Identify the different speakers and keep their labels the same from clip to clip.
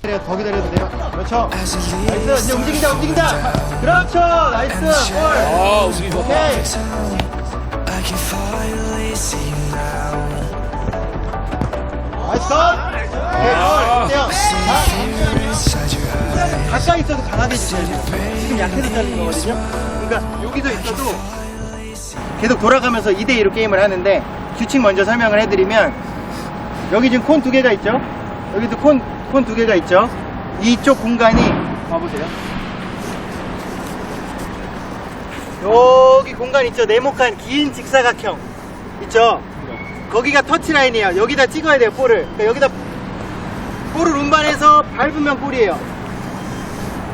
Speaker 1: 기다려, 더 기다려도 돼요. 그렇죠. 나이스. 이제 움직인다, 움직인다. 그렇죠. 나이스. 골.
Speaker 2: 아, 우승이 좋다.
Speaker 1: 오케이.
Speaker 3: I can finally see now.
Speaker 1: 나이스 컷. 오케이, 골. 돼요. 자,
Speaker 3: Inside your eyes.
Speaker 1: 가까이 있어도 강하게 주셔야 돼요. 지금 잘린 거거든요. 그러니까 여기서 있어도 계속 돌아가면서 2대2로 게임을 하는데 규칙 먼저 설명을 해드리면 여기 지금 콘 두 개가 있죠? 여기도 콘, 콘두 개가 있죠? 이쪽 공간이 와보세요. 여기 공간 있죠? 네모칸 긴 직사각형 있죠? 거기가 터치라인이에요. 여기다 찍어야 돼요, 볼을. 그러니까 여기다 볼을 운반해서 밟으면 골이에요.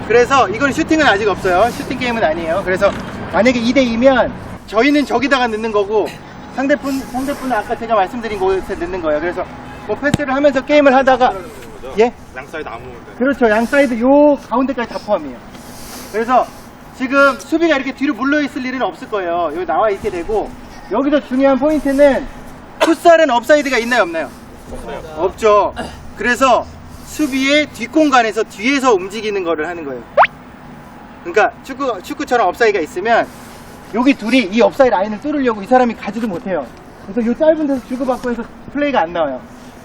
Speaker 1: 그래서 이건 슈팅은 아직 없어요. 슈팅 게임은 아니에요. 그래서 만약에 2대2면 저희는 저기다가 넣는 거고 상대분, 상대분은 아까 제가 말씀드린 곳에 넣는 거예요. 그래서 뭐 패스를 하면서 게임을 하다가 예?
Speaker 2: 양 사이드 아무.
Speaker 1: 그렇죠. 양 사이드 요 가운데까지 다 포함이에요. 그래서 지금 수비가 이렇게 뒤로 물러 있을 일은 없을 거예요. 여기 나와 있게 되고 여기서 중요한 포인트는 풋살은 업사이드가 있나요, 없나요? 없죠. 그래서 수비의 뒷공간에서 뒤에서 움직이는 거를 하는 거예요. 그러니까 축구 축구처럼 업사이드가 있으면 여기 둘이 이 업사이드 라인을 뚫으려고 이 사람이 가지도 못해요. 그래서 이 짧은 데서 주고받고 해서 플레이가 안 나와요.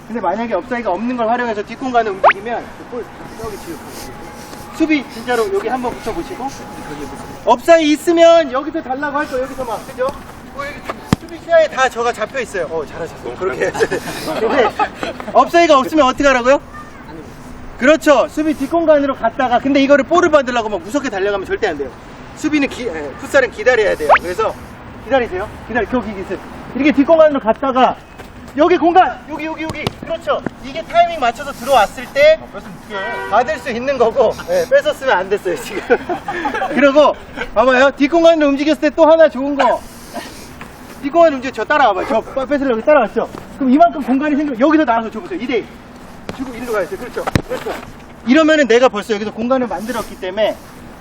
Speaker 1: 근데 만약에 업사이드가 없는 걸 활용해서 뒷공간을 움직이면 그볼 저기 지금 수비 진짜로 여기 한번 붙여보시고 업사이드 있으면 여기서 달라고 할 거 여기서 막 그죠? 뭐 여기 수비 시야에 다 저가 잡혀 있어요. 어 잘하셨어요. 그렇게 해야 돼. 근데 업사이드가 없으면 어떻게 하라고요? 그렇죠. 수비 뒷공간으로 갔다가 근데 이거를 볼을 받으려고 막 무섭게 달려가면 절대 안 돼요. 수비는 기, 에, 풋살은 기다려야 돼요. 그래서 기다리세요. 기다려. 거기 계세요. 이렇게 뒷공간으로 갔다가 여기 공간 여기 여기 여기 그렇죠. 이게 타이밍 맞춰서 들어왔을 때 받을 수 있는 거고 예, 뺏었으면 안 됐어요 지금. 그리고 봐봐요. 뒷공간으로 움직였을 때 또 하나 좋은 거. 뒷공간 움직여 저 따라와봐요. 저 빠- 뺏으려고 따라왔죠. 그럼 이만큼 공간이 생겨 여기서 나와서 줘보세요. 2대 주고 일로 가야 돼. 그렇죠. 그렇죠. 이러면은 내가 벌써 여기서 공간을 만들었기 때문에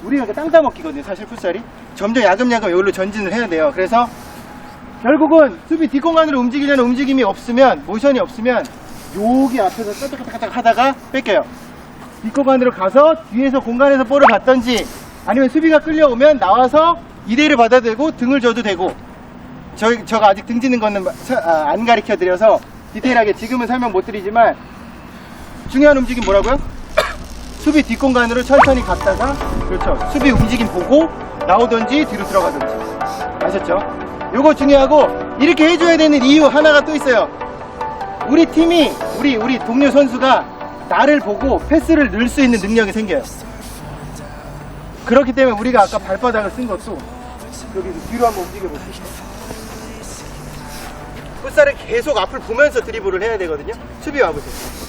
Speaker 1: 우리가 그땅 따먹기거든요. 사실 풋살이. 점점 야금야금 여기로 전진을 해야 돼요. 그래서 결국은 수비 뒷공간으로 움직이려는 움직임이 없으면 모션이 없으면 여기 앞에서 까딱까딱 하다가 뺏겨요. 뒷공간으로 가서 뒤에서 공간에서 볼을 받던지 아니면 수비가 끌려오면 나와서 2대1을 받아도 되고 등을 줘도 되고 저, 저가 아직 등 지는 거는 사- 아, 안 가르쳐 드려서 디테일하게 지금은 설명 못 드리지만 중요한 움직임 뭐라고요? 수비 뒷공간으로 천천히 갔다가 그렇죠 수비 움직임 보고 나오던지 뒤로 들어가던지 아셨죠? 요거 중요하고 이렇게 해줘야 되는 이유 하나가 또 있어요 우리 팀이 우리 우리 동료 선수가 나를 보고 패스를 넣을 수 있는 능력이 생겨요 그렇기 때문에 우리가 아까 발바닥을 쓴 것도 여기 뒤로 한번 움직여 보시죠 풋살을 계속 앞을 보면서 드리블을 해야 되거든요 수비 와보세요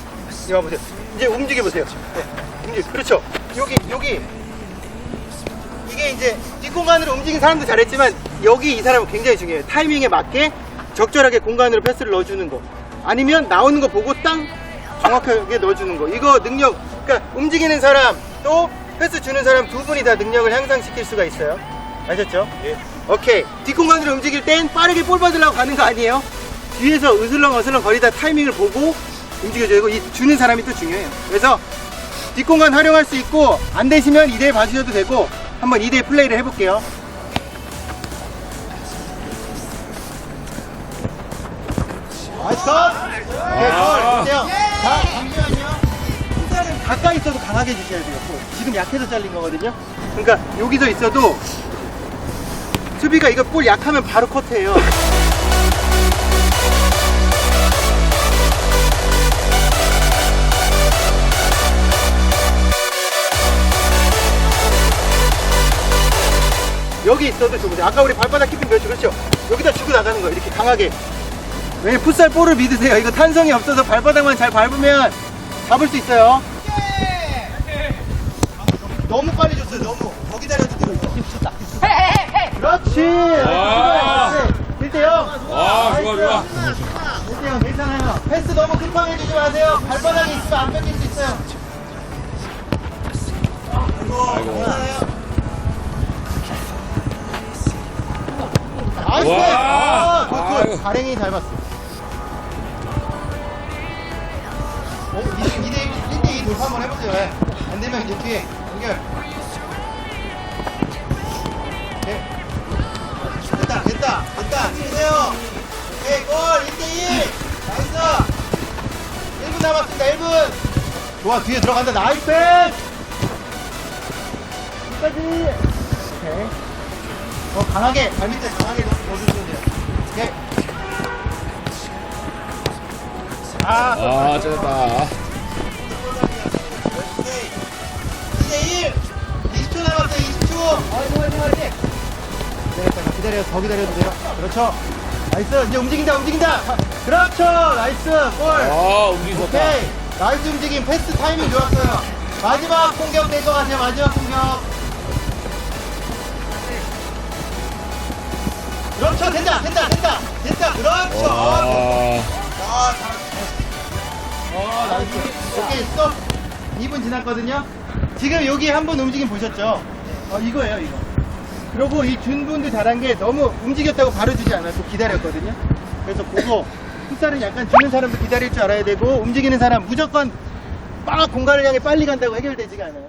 Speaker 1: 이리 와보세요. 이제 움직여 보세요. 네. 그렇죠. 여기 여기 이게 이제 뒷공간으로 움직인 사람도 잘했지만 여기 이 사람은 굉장히 중요해요. 타이밍에 맞게 적절하게 공간으로 패스를 넣어주는 거. 아니면 나오는 거 보고 땅 정확하게 넣어주는 거. 이거 능력. 그러니까 움직이는 사람 또 패스 주는 사람 두 분이 다 능력을 향상시킬 수가 있어요. 아셨죠? 예. 오케이. 뒷공간으로 움직일 땐 빠르게 볼 받으려고 가는 거 아니에요? 뒤에서 으슬렁 어슬렁 거리다 타이밍을 보고 움직여줘야 되고 이 주는 사람이 또 중요해요. 그래서 뒷공간 활용할 수 있고 안 되시면 2대1 봐주셔도 되고 한번 2대1 플레이를 해볼게요. 나이스 컷! 네, 골! 주세요. 자, 잠시만요. 숫자는 가까이 있어도 강하게 주셔야 돼요. 골. 지금 약해서 잘린 거거든요. 그러니까 여기서 있어도 수비가 이거 볼 약하면 바로 커트해요. 여기 있어도 좋으세요. 아까 우리 발바닥 키핑 몇 그렇죠? 여기다 주고 나가는 거예요. 이렇게 강하게. 왜 풋살 볼을 믿으세요? 이거 탄성이 없어서 발바닥만 잘 밟으면 잡을 수 있어요. 너무 빨리 줬어요. 너무. 더 기다려도 돼요. 그렇지.
Speaker 2: 와.
Speaker 1: 1대 0.
Speaker 2: 와, 좋아, 좋아.
Speaker 1: 1대 0 괜찮아요. 패스 너무 급하게 주지 마세요. 발바닥이 있으면 안 뺏길 수 있어요.
Speaker 2: 아이고.
Speaker 1: 괜찮아요. 나이스!
Speaker 2: 와.
Speaker 1: 아, 굿,
Speaker 2: 아이고.
Speaker 1: 굿. 가랭이 잘 봤어. 어, 2대 1, 1대 1 돌파 한번 해보세요. 예. 안 되면 이제 뒤에 연결. 오케이. 됐다, 됐다, 됐다. 치세요. 오케이, 골 1대1. 나이스. 1분 남았습니다, 1분. 좋아, 뒤에 들어간다. 나이스. 끝까지. 오케이. 더 강하게, 발 밑에 강하게 넣어주시면 돼요. 오케이. 아,
Speaker 2: 아, 쨌다.
Speaker 1: 2대1 20초 남았어요 20초. 아이고 아이고 아이고. 기다렸다 기다려 더 기다려도 돼요. 그렇죠. 나이스. 이제 움직인다 움직인다. 그렇죠. 나이스. 골.
Speaker 2: 아, 움직이 좋다.
Speaker 1: 오케이. 나이스 움직임. 패스 타이밍 좋았어요. 마지막 공격 될것 같아요. 마지막 공격 그렇죠 된다 된다 된다 된다 그렇죠
Speaker 2: 와.
Speaker 1: 아, 잘했어. 어, 나이스. 오케이, 스톱. 2분 지났거든요. 지금 여기 한 번 움직임 보셨죠? 어, 이거예요, 이거. 그리고 이 준분도 잘한 게 너무 움직였다고 바로 주지 않았고 기다렸거든요. 그래서 그거, 풋살은 약간 주는 사람도 기다릴 줄 알아야 되고, 움직이는 사람 무조건 막 공간을 향해 빨리 간다고 해결되지가 않아요.